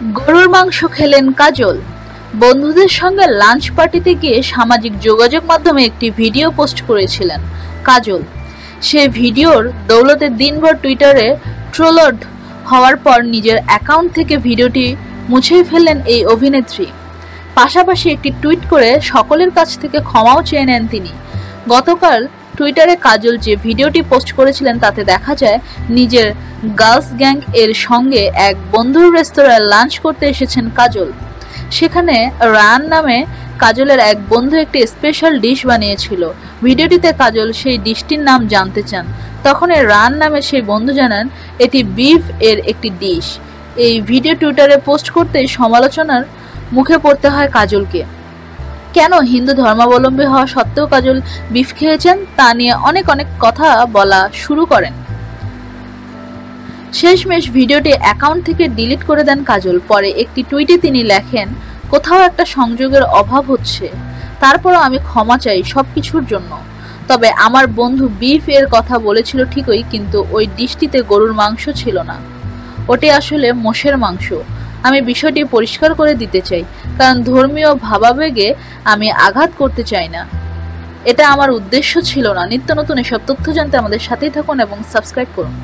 গরুর মাংস খেলেন কাজল। বন্ধুদের সঙ্গে লাঞ্চ পার্টিতে গিয়ে সামাজিক যোগাযোগ মাধ্যমে একটি ভিডিও পোস্ট করেছিলেন কাজল। সে ভিডিওর দৌলতে দিনভর টুইটারে ট্রোলড হওয়ার পর নিজের অ্যাকাউন্ট থেকে ভিডিওটি মুছেই ফেললেন এই অভিনেত্রী। পাশাপাশি একটি টুইট করে সকলের কাছ থেকে ক্ষমাও চেয়ে নেন তিনি। গতকাল টুইটারে কাজল যে ভিডিওটি পোস্ট করেছিলেন, তাতে দেখা যায় নিজের গার্লস গ্যাং এর সঙ্গে এক বন্ধুর রেস্তোরাঁয় লাঞ্চ করতে এসেছেন কাজল। সেখানে রান নামে কাজলের এক বন্ধু একটি স্পেশাল ডিশ বানিয়েছিল। ভিডিওটিতে কাজল সেই ডিশটির নাম জানতে চান। তখন রান নামে সেই বন্ধু জানান, এটি বিফ এর একটি ডিশ এই ভিডিও টুইটারে পোস্ট করতেই সমালোচনার মুখে পড়তে হয় কাজলকে। কেন হিন্দু ধর্মাবলম্বী হওয়া সত্ত্বেও কাজল বিফ খেয়েছেন তা নিয়ে অনেক অনেক কথা বলা শুরু করেন। শেষমেশ ভিডিওটি অ্যাকাউন্ট থেকে ডিলিট করে দেন কাজল। পরে একটি টুইটে তিনি লেখেন, কোথাও একটা সংযোগের অভাব হচ্ছে। তারপরও আমি ক্ষমা চাই সব কিছুর জন্য। তবে আমার বন্ধু বিফ এর কথা বলেছিল ঠিকই, কিন্তু ওই ডিশটিতে গরুর মাংস ছিল না। ওটি আসলে মোষের মাংস। আমি বিষয়টি পরিষ্কার করে দিতে চাই, কারণ ধর্মীয় ভাবাবেগে আমি আঘাত করতে চাই না। এটা আমার উদ্দেশ্য ছিল না। নিত্য নতুন এসব তথ্য জানতে আমাদের সাথেই থাকুন এবং সাবস্ক্রাইব করুন।